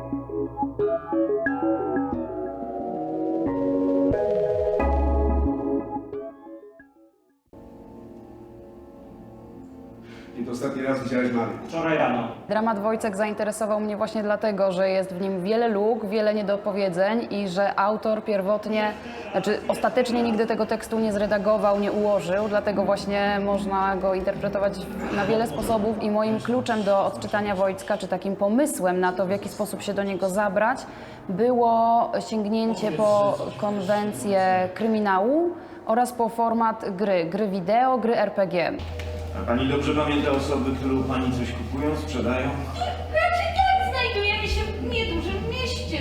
Thank you. Kiedy ostatni raz widziałeś Marię? Wczoraj rano. Dramat Wojcek zainteresował mnie właśnie dlatego, że jest w nim wiele luk, wiele niedopowiedzeń i że autor pierwotnie, znaczy ostatecznie nigdy tego tekstu nie zredagował, nie ułożył, dlatego właśnie można go interpretować na wiele sposobów i moim kluczem do odczytania Wojtka, czy takim pomysłem na to, w jaki sposób się do niego zabrać, było sięgnięcie po konwencję kryminału oraz po format gry, gry wideo, gry RPG. A pani dobrze pamięta osoby, które u pani coś kupują, sprzedają? Znaczy tak, znajdujemy się w niedużym mieście.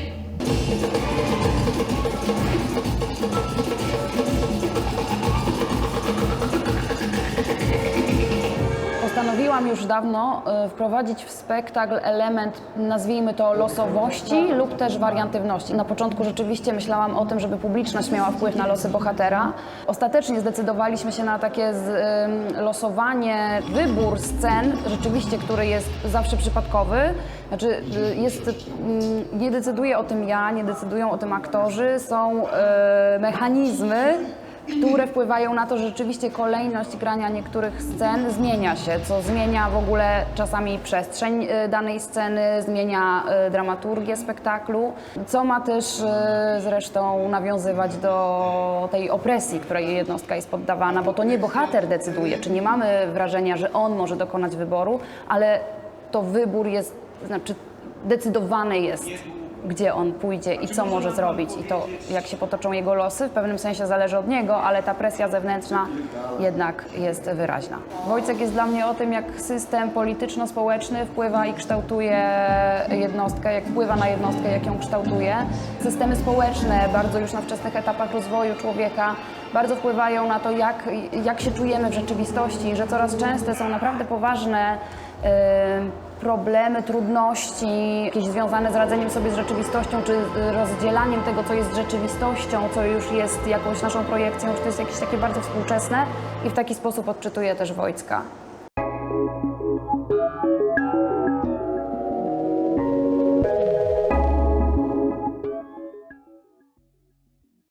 Postanowiłam już dawno e, wprowadzić w spektakl element, nazwijmy to losowości lub też wariantywności. Na początku rzeczywiście myślałam o tym, żeby publiczność miała wpływ na losy bohatera. Ostatecznie zdecydowaliśmy się na takie losowanie, wybór scen, rzeczywiście, który jest zawsze przypadkowy. Znaczy, y, jest, ym, nie decyduje o tym ja, nie decydują o tym aktorzy, są mechanizmy, które wpływają na to, że rzeczywiście kolejność grania niektórych scen zmienia się, co zmienia w ogóle czasami przestrzeń y, danej sceny, zmienia y, dramaturgię spektaklu, co ma też y, zresztą nawiązywać do tej opresji, której jednostka jest poddawana, bo to nie bohater decyduje, czy nie mamy wrażenia, że on może dokonać wyboru, ale to wybór jest, znaczy decydowany jest gdzie on pójdzie i co może zrobić. I to, jak się potoczą jego losy, w pewnym sensie zależy od niego, ale ta presja zewnętrzna jednak jest wyraźna. Wojcek jest dla mnie o tym, jak system polityczno-społeczny wpływa i kształtuje jednostkę, jak wpływa na jednostkę, jak ją kształtuje. Systemy społeczne bardzo już na wczesnych etapach rozwoju człowieka bardzo wpływają na to, jak, jak się czujemy w rzeczywistości, że coraz częste są naprawdę poważne yy, problemy, trudności, jakieś związane z radzeniem sobie z rzeczywistością, czy rozdzielaniem tego, co jest rzeczywistością, co już jest jakąś naszą projekcją, że to jest jakieś takie bardzo współczesne i w taki sposób odczytuję też Wojcka.